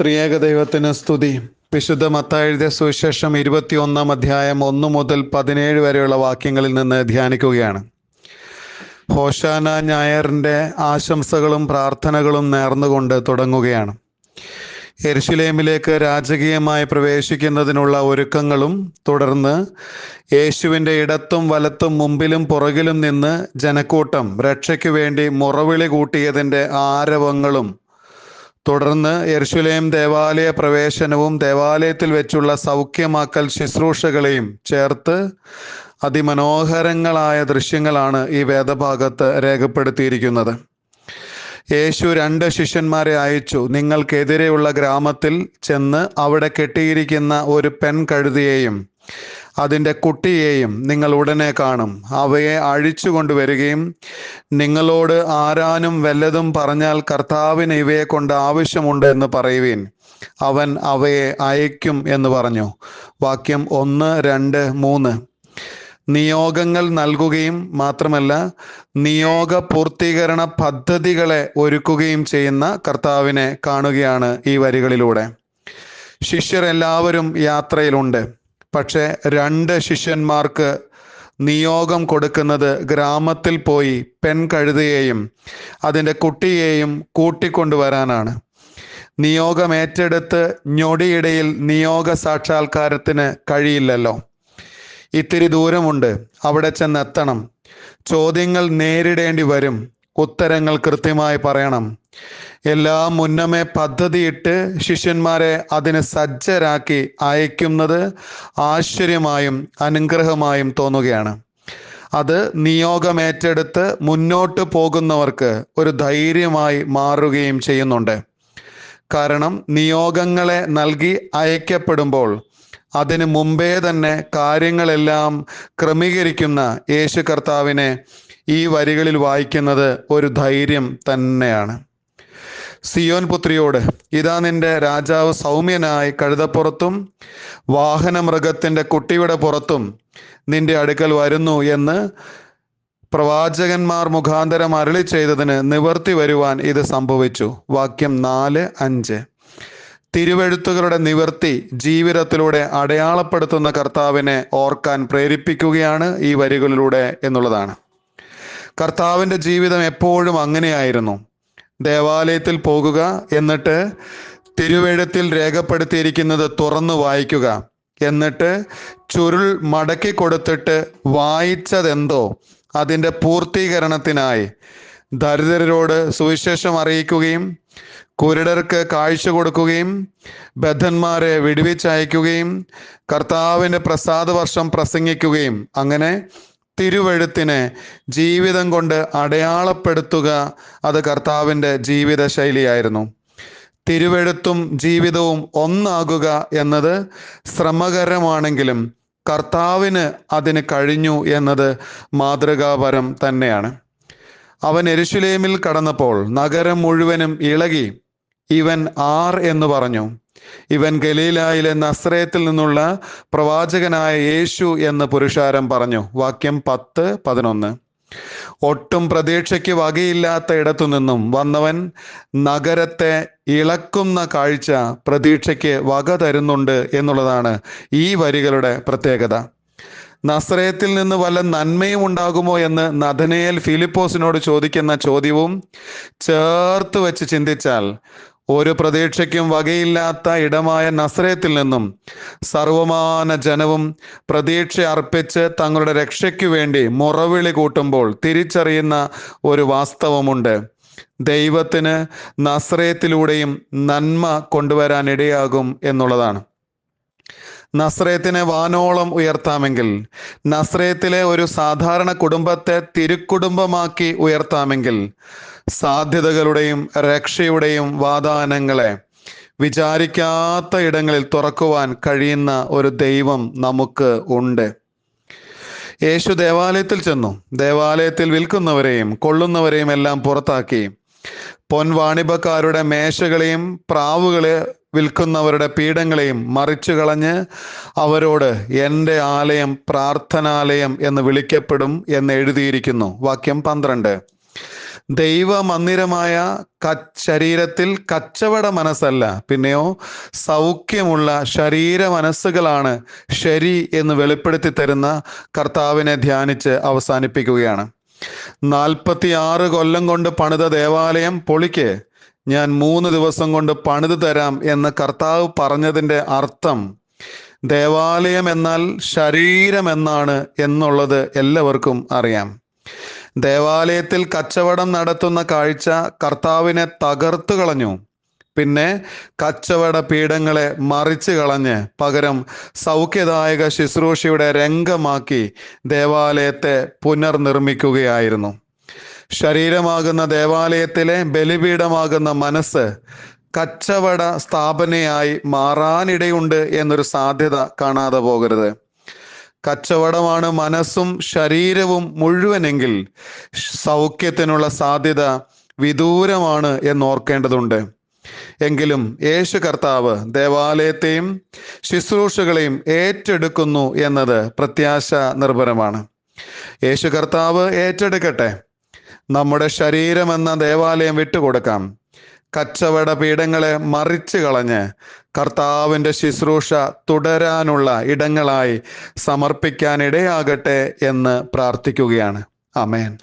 ത്രിയേക ദൈവത്തിന് സ്തുതി. വിശുദ്ധ മത്തായെഴുതിയ സുവിശേഷം ഇരുപത്തി ഒന്നാം അധ്യായം ഒന്ന് മുതൽ പതിനേഴ് വരെയുള്ള വാക്യങ്ങളിൽ നിന്ന് ധ്യാനിക്കുകയാണ്. ഹോഷാന ഞായറിന്റെ ആശംസകളും പ്രാർത്ഥനകളും നേർന്നുകൊണ്ട് തുടങ്ങുകയാണ്. എരുശിലേമിലേക്ക് രാജകീയമായി പ്രവേശിക്കുന്നതിനുള്ള ഒരുക്കങ്ങളും തുടർന്ന് യേശുവിന്റെ ഇടത്തും വലത്തും മുമ്പിലും പുറകിലും നിന്ന് ജനക്കൂട്ടം രക്ഷയ്ക്ക് വേണ്ടി മുറവിളി കൂട്ടിയതിന്റെ ആരവങ്ങളും തുടർന്ന് എർശുലേം ദേവാലയ പ്രവേശനവും ദേവാലയത്തിൽ വെച്ചുള്ള സൗഖ്യമാക്കൽ ശുശ്രൂഷകളെയും ചേർത്ത് അതിമനോഹരങ്ങളായ ദൃശ്യങ്ങളാണ് ഈ വേദഭാഗത്ത് രേഖപ്പെടുത്തിയിരിക്കുന്നത്. യേശു രണ്ട് ശിഷ്യന്മാരെ അയച്ചു. നിങ്ങൾക്കെതിരെയുള്ള ഗ്രാമത്തിൽ ചെന്ന് അവിടെ കെട്ടിയിരിക്കുന്ന ഒരു പെൺ കഴുതിയെയും അതിന്റെ കുട്ടിയെയും നിങ്ങൾ ഉടനെ കാണും. അവയെ അഴിച്ചു കൊണ്ടുവരികയും നിങ്ങളോട് ആരാനും വല്ലതും പറഞ്ഞാൽ കർത്താവിന് ഇവയെ കൊണ്ട് ആവശ്യമുണ്ട് എന്ന് പറയുവീൻ. അവൻ അവയെ അയക്കും എന്ന് പറഞ്ഞു. വാക്യം ഒന്ന് രണ്ട് മൂന്ന്. നിയോഗങ്ങൾ നൽകുകയും മാത്രമല്ല നിയോഗ പൂർത്തീകരണ പദ്ധതികളെ ഒരുക്കുകയും ചെയ്യുന്ന കർത്താവിനെ കാണുകയാണ് ഈ വരികളിലൂടെ. ശിഷ്യർ എല്ലാവരും യാത്രയിലുണ്ട്. പക്ഷെ രണ്ട് ശിഷ്യന്മാർക്ക് നിയോഗം കൊടുക്കുന്നത് ഗ്രാമത്തിൽ പോയി പെൺകഴുതയെയും അതിന്റെ കുട്ടിയെയും കൂട്ടിക്കൊണ്ടുവരാനാണ്. നിയോഗം ഏറ്റെടുത്ത് ഞൊടിയിടയിൽ നിയോഗ സാക്ഷാത്കാരത്തിന് കഴിയില്ലല്ലോ. ഇത്തിരി ദൂരമുണ്ട്. അവിടെ ചെന്നെത്തണം. ചോദ്യങ്ങൾ നേരിടേണ്ടി വരും. ഉത്തരങ്ങൾ കൃത്യമായി പറയണം. എല്ലാം മുന്നമേ പദ്ധതിയിട്ട് ശിഷ്യന്മാരെ അതിന് സജ്ജരാക്കി അയക്കുന്നത് ആശ്ചര്യമായും അനുഗ്രഹമായും തോന്നുകയാണ്. അത് നിയോഗമേറ്റെടുത്ത് മുന്നോട്ട് പോകുന്നവർക്ക് ഒരു ധൈര്യമായി മാറുകയും ചെയ്യുന്നുണ്ട്. കാരണം നിയോഗങ്ങളെ നൽകി അയക്കപ്പെടുമ്പോൾ അതിനു മുമ്പേ തന്നെ കാര്യങ്ങളെല്ലാം ക്രമീകരിക്കുന്ന യേശു കർത്താവിനെ ഈ വരികളിൽ വായിക്കുന്നത് ഒരു ധൈര്യം തന്നെയാണ്. സിയോൻ പുത്രിയോട് ഇതാ നിന്റെ രാജാവ് സൗമ്യനായി കഴുതപ്പുറത്തും വാഹനമൃഗത്തിന്റെ കുട്ടിയുടെ പുറത്തും നിന്റെ അടുക്കൽ വരുന്നു എന്ന് പ്രവാചകന്മാർ മുഖാന്തരം അരളി ചെയ്തതിന് നിവർത്തി വരുവാൻ ഇത് സംഭവിച്ചു. വാക്യം നാല് അഞ്ച്. തിരുവെഴുത്തുകളുടെ നിവർത്തി ജീവിതത്തിലൂടെ അടയാളപ്പെടുത്തുന്ന കർത്താവിനെ ഓർക്കാൻ പ്രേരിപ്പിക്കുകയാണ് ഈ വരികളിലൂടെ എന്നുള്ളതാണ്. കർത്താവിന്റെ ജീവിതം എപ്പോഴും അങ്ങനെയായിരുന്നു. ദേവാലയത്തിൽ പോകുക എന്നിട്ട് തിരുവഴുത്തിൽ രേഖപ്പെടുത്തിയിരിക്കുന്നത് തുറന്നു വായിക്കുക. എന്നിട്ട് ചുരുൾ മടക്കി കൊടുത്തിട്ട് വായിച്ചതെന്തോ അതിന്റെ പൂർത്തീകരണത്തിനായി. ദരിദ്രരോട് സുവിശേഷം അറിയിക്കുകയും കുരുടർക്ക് കാഴ്ച കൊടുക്കുകയും ബദ്ധന്മാരെ വിടുവിച്ചയക്കുകയും കർത്താവിന്റെ പ്രസാദ വർഷം പ്രസംഗിക്കുകയും. അങ്ങനെ തിരുവെഴുത്തിനെ ജീവിതം കൊണ്ട് അടയാളപ്പെടുത്തുക അത് കർത്താവിന്റെ ജീവിത ശൈലിയായിരുന്നു തിരുവഴുത്തും ജീവിതവും ഒന്നാകുക എന്നത് ശ്രമകരമാണെങ്കിലും കർത്താവിന് അതിന് കഴിഞ്ഞു എന്നത് മാതൃകാപരം തന്നെയാണ്. അവൻ എരുശുലേമിൽ കടന്നപ്പോൾ നഗരം മുഴുവനും ഇളകി. ഇവൻ ആർ എന്ന് പറഞ്ഞു. ഇവൻ ഗലീലായിലെ നസ്രയത്തിൽ നിന്നുള്ള പ്രവാചകനായ യേശു എന്ന് പുരുഷാരം പറഞ്ഞു. വാക്യം പത്ത് പതിനൊന്ന്. ഒട്ടും പ്രതീക്ഷയ്ക്ക് വകയില്ലാത്ത ഇടത്തു നിന്നും വന്നവൻ നഗരത്തെ ഇളക്കുന്ന കാഴ്ച പ്രതീക്ഷയ്ക്ക് വക തരുന്നുണ്ട് എന്നുള്ളതാണ് ഈ വരികളുടെ പ്രത്യേകത. നസ്രയത്തിൽ നിന്ന് വല്ല നന്മയും ഉണ്ടാകുമോ എന്ന് നഥനയൽ ഫിലിപ്പോസിനോട് ചോദിക്കുന്ന ചോദ്യവും ചേർത്ത് വെച്ച് ചിന്തിച്ചാൽ ഒരു പ്രതീക്ഷയ്ക്കും വകയില്ലാത്ത ഇടമായ നസ്രയത്തിൽ നിന്നും സർവമാന ജനവും പ്രതീക്ഷ അർപ്പിച്ച് തങ്ങളുടെ രക്ഷയ്ക്കു വേണ്ടി മുറവിളി കൂട്ടുമ്പോൾ തിരിച്ചറിയുന്ന ഒരു വാസ്തവമുണ്ട്. ദൈവത്തിന് നസ്രയത്തിലൂടെയും നന്മ കൊണ്ടുവരാൻ ഇടയാകും എന്നുള്ളതാണ്. നസ്രയത്തിനെ വാനോളം ഉയർത്താമെങ്കിൽ നസ്രയത്തിലെ ഒരു സാധാരണ കുടുംബത്തെ തിരുക്കുടുംബമാക്കി ഉയർത്താമെങ്കിൽ സാധ്യതകളുടെയും രക്ഷയുടെയും വാദാനങ്ങളെ വിചാരിക്കാത്ത ഇടങ്ങളിൽ തുറക്കുവാൻ കഴിയുന്ന ഒരു ദൈവം നമുക്ക് ഉണ്ട്. യേശു ദേവാലയത്തിൽ ചെന്നു. ദേവാലയത്തിൽ വിൽക്കുന്നവരെയും കൊള്ളുന്നവരെയും എല്ലാം പുറത്താക്കി. പൊൻവാണിഭക്കാരുടെ മേശകളെയും പ്രാവുകളെ വിൽക്കുന്നവരുടെ പീഠങ്ങളെയും മറിച്ചു കളഞ്ഞ് അവരോട് എന്റെ ആലയം പ്രാർത്ഥനാലയം എന്ന് വിളിക്കപ്പെടും എന്ന് എഴുതിയിരിക്കുന്നു. വാക്യം പന്ത്രണ്ട്. ദൈവമന്ദിരമായ ക ശരീരത്തിൽ കച്ചവട മനസ്സല്ല. പിന്നെയോ സൗഖ്യമുള്ള ശരീര മനസ്സുകളാണ് ശരി എന്ന് വെളിപ്പെടുത്തി തരുന്ന കർത്താവിനെ ധ്യാനിച്ച് അവസാനിപ്പിക്കുകയാണ്. നാൽപ്പത്തി ആറ് കൊല്ലം കൊണ്ട് പണിത ദേവാലയം പൊളിക്ക്. ഞാൻ മൂന്ന് ദിവസം കൊണ്ട് പണിതു തരാം എന്ന് കർത്താവ് പറഞ്ഞതിന്റെ അർത്ഥം. ദേവാലയം എന്നാൽ ശരീരം എന്നാണ് എന്നുള്ളത് എല്ലാവർക്കും അറിയാം. ദേവാലയത്തിൽ കച്ചവടം നടത്തുന്ന കാഴ്ച കർത്താവിനെ തകർത്തു കളഞ്ഞു. പിന്നെ കച്ചവട പീഠങ്ങളെ മറിച്ച് കളഞ്ഞ് പകരം സൗഖ്യദായക ശുശ്രൂഷയുടെ രംഗമാക്കി ദേവാലയത്തെ പുനർനിർമ്മിക്കുകയായിരുന്നു. ശരീരമാകുന്ന ദേവാലയത്തിലെ ബലിപീഠമാകുന്ന മനസ്സ് കച്ചവട സ്ഥാപനയായി മാറാനിടയുണ്ട് എന്നൊരു സാധ്യത കാണാതെ പോകരുത്. കച്ചവടമാണ് മനസ്സും ശരീരവും മുഴുവനെങ്കിൽ സൗഖ്യത്തിനുള്ള സാധ്യത വിദൂരമാണ് എന്നോർക്കേണ്ടതുണ്ട്. എങ്കിലും യേശു കർത്താവ് ദേവാലയത്തെയും ശുശ്രൂഷകളെയും ഏറ്റെടുക്കുന്നു എന്നത് പ്രത്യാശ നിർഭരമാണ്. യേശു കർത്താവ് ഏറ്റെടുക്കട്ടെ. നമ്മുടെ ശരീരം എന്ന ദേവാലയം വിട്ടുകൊടുക്കാം. കച്ചവട പീഠങ്ങളെ മറിച്ച് കളഞ്ഞ് കർത്താവിന്റെ ശുശ്രൂഷ തുടരാനുള്ള ഇടങ്ങളായി സമർപ്പിക്കാനിടയാകട്ടെ എന്ന് പ്രാർത്ഥിക്കുകയാണ്. അമേൻ